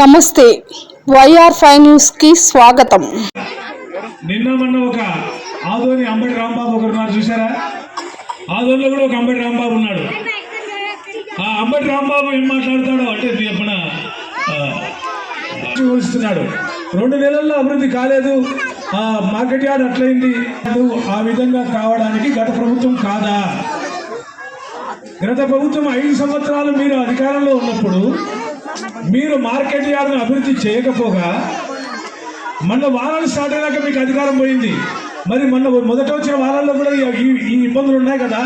నమస్తే. YR five న్యూస్కి స్వాగతం. నిన్న మొన్న ఒక ఆదోని అంబటి రాంబాబు ఒకరు ఉన్నారు చూసారా ఆదోనిలో కూడా ఒక అంబటి రాంబాబు ఉన్నాడు. ఆ అంబటి రాంబాబు ఏం మాట్లాడతాడో అంటే చెప్పిన చూస్తున్నాడు రెండు నెలల్లో అభివృద్ధి కాలేదు. ఆ మార్కెట్ యార్డ్ అట్లయింది. ఆ విధంగా కావడానికి గత ప్రభుత్వం కాదా? గత ప్రభుత్వం ఐదు సంవత్సరాలు మీరు అధికారంలో ఉన్నప్పుడు మీరు మార్కెట్ యార్డును అభివృద్ధి చేయకపోగా మొన్న వారాలు స్టార్ట్ అయినాక మీకు అధికారం పోయింది. మరి మొన్న మొదట వచ్చిన వారాల్లో కూడా ఈ- ఈ ఇబ్బందులు ఉన్నాయి కదా.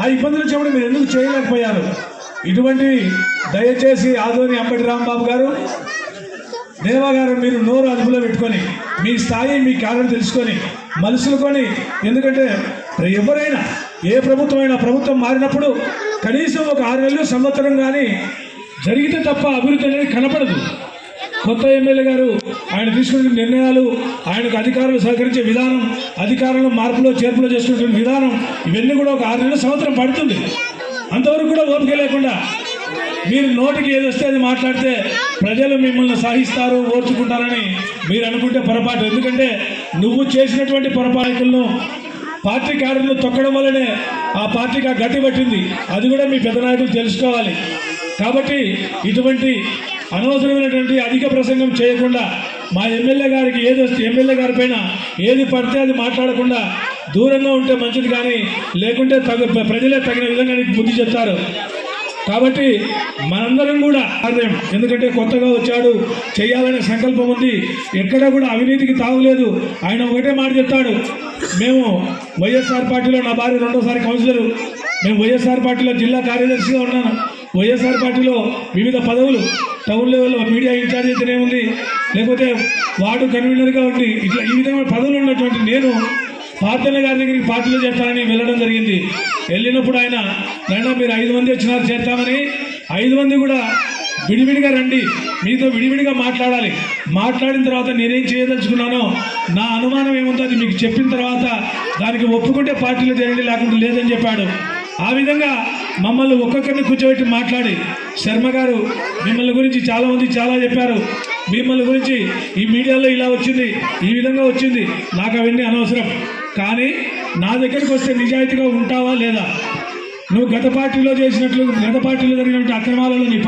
ఆ ఇబ్బందులు చెప్పడం మీరు ఎందుకు చేయలేకపోయారు? ఇటువంటివి దయచేసి ఆదోని అంబటి రాంబాబు గారు దేవా గారు మీరు నోరు అదుపులో పెట్టుకొని మీ స్థాయి మీ కారణం తెలుసుకొని మలుసులుకొని ఎందుకంటే ఎవరైనా ఏ ప్రభుత్వం అయినా ప్రభుత్వం మారినప్పుడు కనీసం ఒక ఆరు నెలలు సంవత్సరం కానీ జరిగితే తప్ప అభివృద్ధి అనేది కనపడదు. కొత్త ఎమ్మెల్యే గారు ఆయన తీసుకున్న నిర్ణయాలు ఆయనకు అధికారులు సహకరించే విధానం అధికారులను మార్పులో చేర్పులో చేసుకునే విధానం ఇవన్నీ కూడా ఒక ఆరు నెలల సంవత్సరం పడుతుంది. అంతవరకు కూడా ఓపిక లేకుండా మీరు నోటికి ఏది వస్తే అది మాట్లాడితే ప్రజలు మిమ్మల్ని సహిస్తారు ఓర్చుకుంటారని మీరు అనుకుంటే పొరపాటు. ఎందుకంటే నువ్వు చేసినటువంటి పొరపాటులను పార్టీ కార్యక్రమం తొక్కడం వల్లనే ఆ పార్టీకి ఆ గట్టి పట్టింది. అది కూడా మీ పెద్ద నాయకులు తెలుసుకోవాలి. కాబట్టి ఇటువంటి అనవసరమైనటువంటి అధిక ప్రసంగం చేయకుండా మా ఎమ్మెల్యే గారికి ఏది వస్తే ఎమ్మెల్యే గారి పైన ఏది పడితే అది మాట్లాడకుండా దూరంగా ఉంటే మంచిది కానీ లేకుంటే తగు ప్రజలే తగిన విధంగా నీకు బుద్ధి చెప్తారు. కాబట్టి మనందరం కూడా అర్థం ఎందుకంటే కొత్తగా వచ్చాడు చేయాలనే సంకల్పం ఉంది. ఎక్కడా కూడా అవినీతికి తాగులేదు ఆయన ఒకటే మాట చెప్తాడు. మేము వైఎస్ఆర్ పార్టీలో నా భార్య రెండోసారి కౌన్సిలరు. మేము వైఎస్ఆర్ పార్టీలో జిల్లా కార్యదర్శిగా ఉన్నాను. వైఎస్ఆర్ పార్టీలో వివిధ పదవులు టౌన్ లెవెల్లో మీడియా ఇన్ఛార్జ్ అయితేనే ఉంది లేకపోతే వార్డు కన్వీనర్గా ఉండి ఇట్లా ఈ విధమైన పదవులు ఉన్నటువంటి నేను పార్థన గారి దగ్గరికి పార్టీలో చేస్తానని వెళ్ళడం జరిగింది. వెళ్ళినప్పుడు ఆయన నాయన మీరు ఐదు మంది వచ్చినారు చేస్తామని ఐదు మంది కూడా విడివిడిగా రండి మీతో విడివిడిగా మాట్లాడాలి. మాట్లాడిన తర్వాత నేనేం చేయదలుచుకున్నానో నా అనుమానం ఏముందో అది మీకు చెప్పిన తర్వాత దానికి ఒప్పుకుంటే పార్టీలో చేరండి లేకుంటే లేదని చెప్పాడు. ఆ విధంగా మమ్మల్ని ఒక్కొక్కరిని కూర్చోబెట్టి మాట్లాడి. శర్మ గారు మిమ్మల్ని గురించి చాలామంది చాలా చెప్పారు. మిమ్మల్ని గురించి ఈ మీడియాలో ఇలా వచ్చింది ఈ విధంగా వచ్చింది నాకు అవన్నీ అనవసరం. కానీ నా దగ్గరికి వస్తే నిజాయితీగా ఉంటావా లేదా? నువ్వు గత పార్టీలో చేసినట్లు గత పార్టీలో జరిగినటువంటి అక్రమాలలో నీ